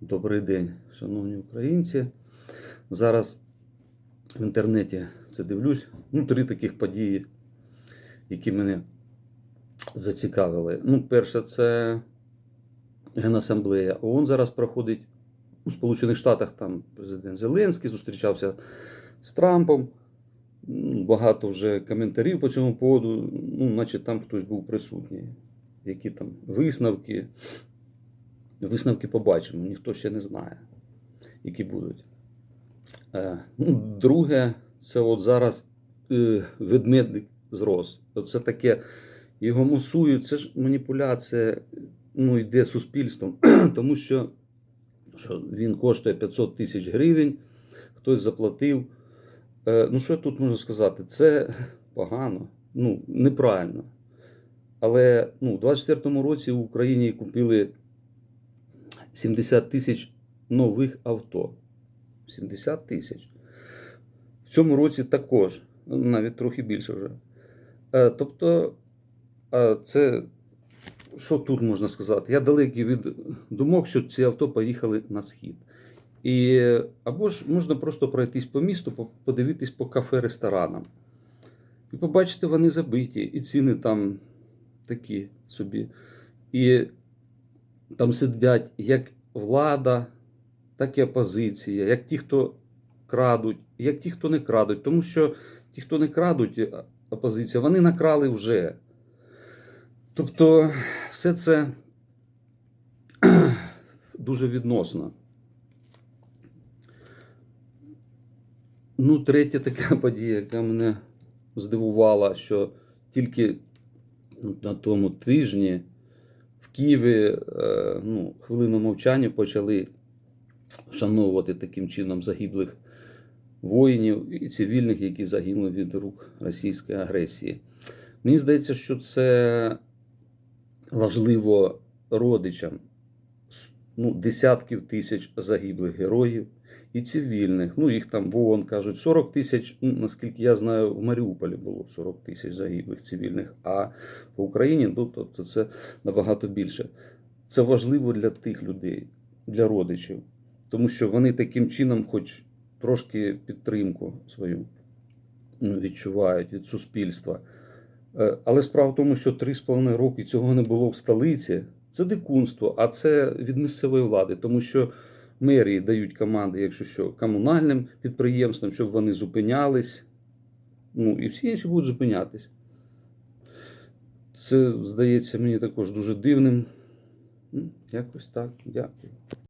Добрий день, шановні українці. Зараз в інтернеті це дивлюсь. Ну, три таких події, які мене зацікавили. Ну, перше, це Генасамблея ООН зараз проходить у Сполучених Штатах. Там президент Зеленський зустрічався з Трампом. Ну, Багато вже коментарів по цьому поводу, ну, наче там хтось був присутній. Які там висновки. Висновки побачимо, ніхто ще не знає, які будуть. Е, ну, друге, це от зараз е, ведмедик зрос. Оце таке, його мусують, це ж маніпуляція ну, йде суспільством, тому що, що він коштує 500 тисяч гривень, хтось заплатив. Е, ну, що я тут можу сказати? Це погано, ну, неправильно. Але ну, у 2024 році в Україні купили 70 тисяч нових авто. 70 тисяч. В цьому році також, ну, навіть трохи більше вже. Е, Тобто, е, це що тут можна сказати? Я далекий від думок, що ці авто поїхали на схід. І, або ж можна просто пройтись по місту, подивитись по кафе-ресторанам. І побачити, вони забиті, і ціни там такі собі. І там сидять як влада, так і опозиція, як ті, хто крадуть, як ті, хто не крадуть. Тому що ті, хто не крадуть, е, опозиція, вони накрали вже. Тобто, все це дуже відносно. Ну, третя така подія, яка мене здивувала, що тільки на тому тижні Києві е, ну, хвилину мовчання почали вшановувати таким чином загиблих воїнів і цивільних, які загинули від рук російської агресії. Мені здається, що це важливо родичам ну, десятків тисяч загиблих героїв і цивільних. Ну, їх там в ООН кажуть 40 тисяч, ну, наскільки я знаю, в Маріуполі було 40 тисяч загиблих цивільних, а по Україні ну, тобто це набагато більше. Це важливо для тих людей, для родичів, тому що вони таким чином, хоч трошки підтримку свою ну, відчувають від суспільства. Е, Але справа в тому, що 3,5 роки цього не було в столиці. Це дикунство, а це від місцевої влади, тому що мерії дають команди, якщо що, комунальним підприємствам, щоб вони зупинялись. Ну і всі інші будуть зупинятись. Це здається мені також дуже дивним. Якось так. Дякую.